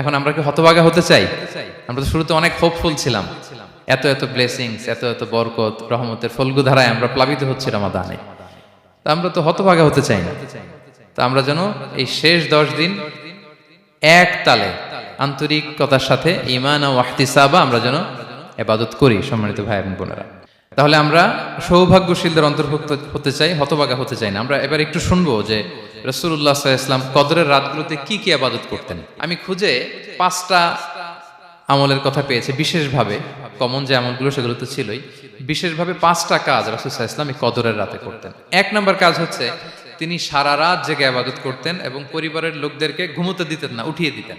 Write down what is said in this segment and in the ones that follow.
এখন আমরা কি হতভাগা হতে চাই? আমরা তো শুরুতে অনেক হোপফুল ছিলাম। এত এত ব্লেসিংস এত এত বরকত, রহমতের ফলগু ধারায় আমরা প্লাবিত হচ্ছি রমাদানে। তা আমরা তো হতভাগা হতে চাই না। তা আমরা যেন এই শেষ দশ দিন এক তালে আন্তরিকতার সাথে ইমান ও ওয়াহতিসাবা আমরা যেন এবাদত করি, সম্মানিত ভাই এবং বোনেরা। তাহলে আমরা সৌভাগ্যশীলদের অন্তর্ভুক্ত হতে চাই, হতবাগা হতে চাই না। আমরা এবার একটু শুনব যে রসুল্লাহ ইসলাম কদরের রাতগুলোতে কি কি আবাদত করতেন। আমি খুঁজে পাঁচটা আমলের কথা পেয়েছি, বিশেষভাবে কমন যে আমলগুলো সেগুলো তো ছিলই, বিশেষভাবে পাঁচটা কাজ রাসুল ইসলাম এই কদরের রাতে করতেন। এক নম্বর কাজ হচ্ছে তিনি সারা রাত জেগে আবাদত করতেন এবং পরিবারের লোকদেরকে ঘুমোতে দিতেন না, উঠিয়ে দিতেন।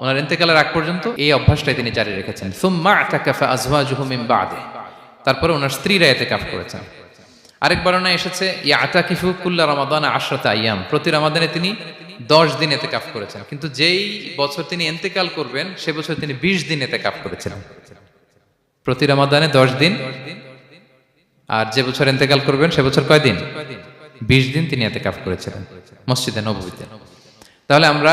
ওনার ইন্তেকালের আগ পর্যন্ত এই অভ্যাসটাই তিনি জারি রেখেছেন। সুম্মা আতাকাফা আজওয়াজুহু মিন বাদে। তারপরে ওনার স্ত্রীরা ইতিকাফ করেছেন। আরেক বর্ণনা এসেছে ইয়া আতাকিফু কুল্লা রমাদান আশরাত আইয়াম। প্রতি রমাদানে তিনি দশ দিন এতেকাফ করেছেন। কিন্তু যেই বছর তিনি এন্তেকাল করবেন, সে বছর তিনি বিশ দিন এতে কাফ করেছিলেন প্রতি রমাদানে দশ দিন। আর যে বছর এন্তেকাল করবেন, সে বছর কয়দিন বিশ দিন তিনি এতে কাফ করেছিলেন, মসজিদে নবীতে তাহলে আমরা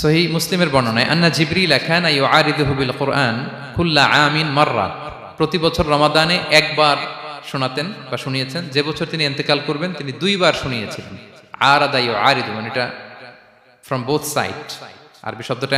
সহি মুসলিমের বর্ণনায়, আন্না জিবরি জিবরিল কানা ইউআরিদুহু বিল কোরআন কুল্লা আমিন মাররা। প্রতি বছর রমাদানে একবার শোনাতেন বা শুনিয়েছেন। যে বছর তিনি এন্তেকাল করবেন, তিনি দুইবার শুনিয়েছিলেন। আর আরাদা আরিদু মানে এটা ফ্রম বোথ সাইড আরবি শব্দটা